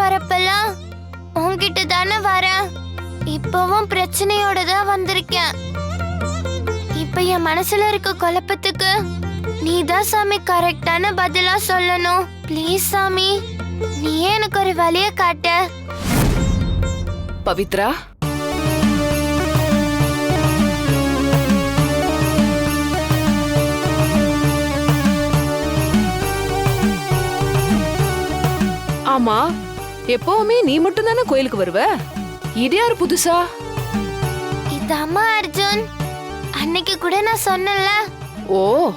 வரப்பெல்லாம் உன்கிட்ட தானே வரேன். இப்பவும் பிரச்சனையோட தான் வந்திருக்கேன். இப்ப என் மனசுல இருக்க குழப்பத்துக்கு நீ தான் சாமி கரெக்டான பதிலா சொல்லணும். ப்ளீஸ் சாமி நீயே எனக்கு ஒரு வழிய காட்ட? பவித்ரா? ஆமா எப்பவுமே நீ மட்டும் தானே கோயிலுக்கு வருவ? இது யாரு புதுசா? இது அம்மா அர்ஜுன். அன்னைக்கு கூட நான் சொன்னேன்ல. ஓ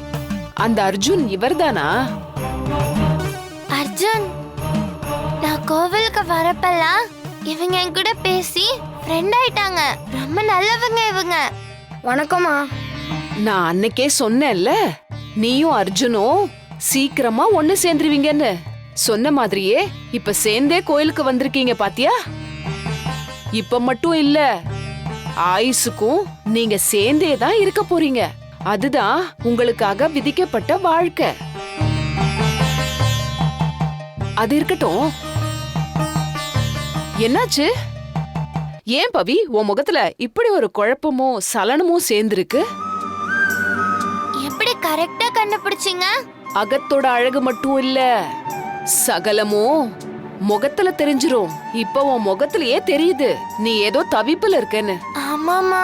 அந்த அர்ஜுன் இவர்தானா? அர்ஜுன் நான் கோவிலுக்கு வரப்பெல்லாம் இவங்க என் கூட பேசி ஃப்ரெண்ட் ஆயிட்டாங்க. ரொம்ப நல்லவங்க இவங்க. வணக்கம்மா. நான் அன்னைக்கே சொன்னேன்ல நீயும் அர்ஜுனும் சீக்கிரமா ஒண்ணு சேர்ந்துருவீங்கன்னு. சொன்ன மாதிரியே இப்ப சேர்ந்தே கோயிலுக்கு வந்திருக்கீங்க பாத்தியா? இப்ப மட்டும் இல்ல ஆயுசுக்கும் நீங்க சேர்ந்தே தான் இருக்க போறீங்க. அதுதான் உங்களுக்காக விதிக்கப்பட்ட வாழ்க்கை. அது இருக்கட்டும். என்னாச்சு? ஏன் பவி உன் முகத்துல இப்படி ஒரு குழப்பமும் சலனமும் சேர்ந்திருக்கு? எப்படி கரெக்டா கண்டுபிடிச்சீங்க? அகத்தோட அழகு மட்டும் இல்ல சகலமும் முகத்துல தெரிஞ்சிரும். இப்ப உன் முகத்திலேயே தெரியுது. நீ ஏதோ தவிப்புல இருக்கன்னு. ஆமாமா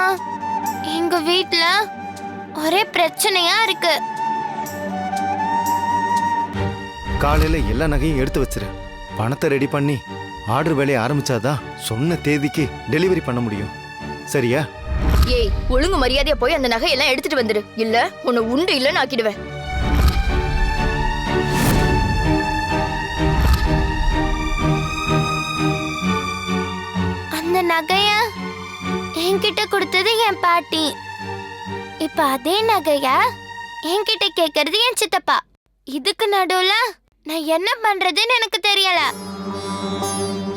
எங்க வீட்ல ஒரே பிரச்சனையா இருக்கு. காலையில எல்லா நகையும் எடுத்து வச்சிரு. பணத்தை ரெடி பண்ணி ஆர்டர் வேலையை ஆரம்பிச்சாதான் சொன்ன தேதிக்கு டெலிவரி பண்ண முடியும். சரியா? ஏய் ஒழுங்கு மரியாதையா போய் அந்த நகையெல்லாம் எடுத்துட்டு வந்துடு இல்ல உன்னை உண்டு இல்லன்னு ஆக்கிடுவேன். நகைய? என்கிட்ட கொடுத்தது என் பாட்டி. இப்ப அதே நகைய? என்கிட்ட கேக்குறது என் சித்தப்பா. இதுக்கு நடுவுல நான் என்ன பண்றதுன்னு எனக்கு தெரியல.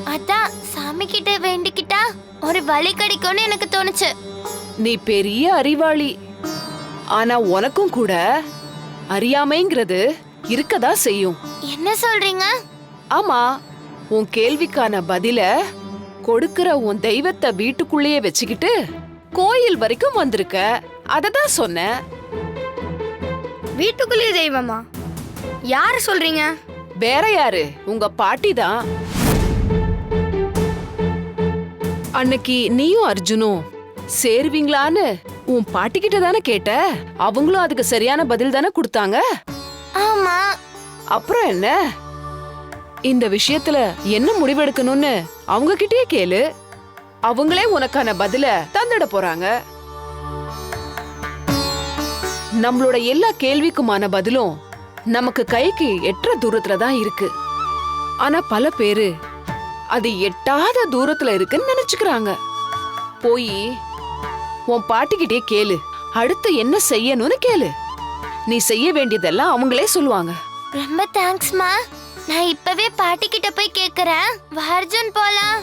அதான் சாமி கிட்ட வேண்டிக்கிட்டா ஒரு வழி கிடைக்கும்னு எனக்கு தோணுச்சு. நீ பெரிய அறிவாளி. ஆனா உனக்கும் கூட அறியாமைங்கிறது இருக்கதா செய்யும். என்ன சொல்றீங்க? ஆமா உன் கேள்விக்கான பதில கொடுக்கிற உன் தெய்வத்தை வீட்டுக்குள்ளேயே வச்சுக்கிட்டு கோயில் வரைக்கும் வந்திருக்க? அததான் சொன்னேன். வீட்டுக்குள்ளேயே தெய்வமா? யார சொல்றீங்க? வேற யாரு? உங்க பாட்டி தான். அன்னைக்கு நீயும் அர்ஜுனும் சேருவீங்களான்னு உன் பாட்டி கிட்ட தானே கேட்ட? அவங்களும் அதுக்கு சரியான பதில் தானே கொடுத்தாங்க? ஆமா. அப்புறம் என்ன? இந்த விஷயத்துல என்ன முடிவெடுக்கணும்னு அவங்க கிட்டயே கேளு. அவங்களே உனக்கான பதில தந்துட போறாங்க. நம்மளோட எல்லா கேள்விக்குமான பதிலும் நமக்கு கைக்கு எட்டுற தூரத்துல தான் இருக்கு. ஆனா பல பேரு அது எட்டாத தூரத்துல இருக்குன்னு நினைச்சுக்கிறாங்க. போய் உன் பாட்டிக்கிட்டே கேளு. அடுத்து என்ன செய்யணும்னு கேளு. நீ செய்ய வேண்டியதெல்லாம் அவங்களே சொல்லுவாங்க. ரொம்ப தேங்க்ஸ்மா நான் இப்பவே பாட்டி கிட்ட போய் கேக்குறேன். வர்ஜுன் போலாம்.